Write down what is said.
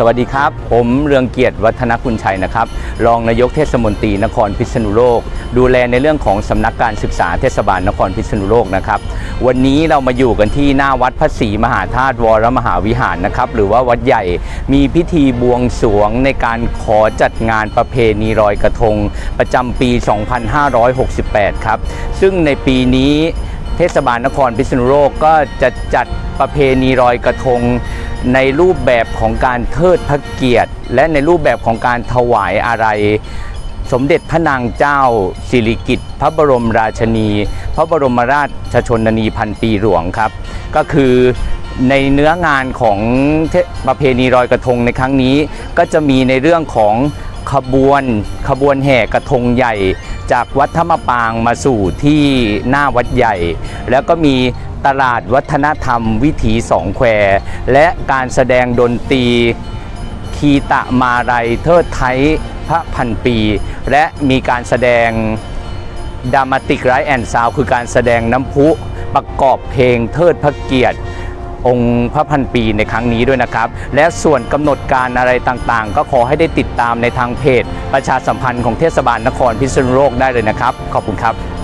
สวัสดีครับ ผมเรืองเกียรติวัฒนคุณชัยนะครับ รองนายกเทศมนตรีนครพิษณุโลก ดูแลในเรื่องของสำนักการศึกษาเทศบาลนครพิษณุโลกนะครับ วันนี้เรามาอยู่กันที่หน้าวัดพระศรีมหาธาตุวรมหาวิหารนะครับ หรือว่าวัดใหญ่มีพิธีบวงสรวงในการขอจัดงานประเพณีลอยกระทง ประจำปี 2568 ครับ ซึ่งในปีนี้เทศบาลนครพิษณุโลกก็จะจัด ประเพณีลอยกระทง ในรูปแบบของการเทิดพระเกียรติ และในรูปแบบของการถวายอะไร สมเด็จพระนางเจ้า สิริกิติ์พระบรมราชนี พระบรมราชชนนีพันปีหลวงครับ ก็คือในเนื้องานของประเพณีลอยกระทงในครั้งนี้ ก็จะมีในเรื่องของขบวนขบวนแห่กระทงใหญ่ จากวัดธรรมปางมาสู่ที่หน้าวัดใหญ่ แล้วก็มี ตลาดวัฒนธรรมวิถีสองแคว และการแสดงดนตรีคีตะมาลัยเทิดไทยพระพันปี และมีการแสดงดามาติกไรแอนซาวคือการแสดงน้ำพุประกอบเพลงเทิดพระเกียรติ องค์พระพันปีในครั้งนี้ด้วยนะครับ และส่วนกำหนดการอะไรต่างๆ ก็ขอให้ได้ติดตามในทางเพจ ประชาสัมพันธ์ของเทศบาลนครพิษณุโลกได้เลยนะครับ ขอบคุณครับ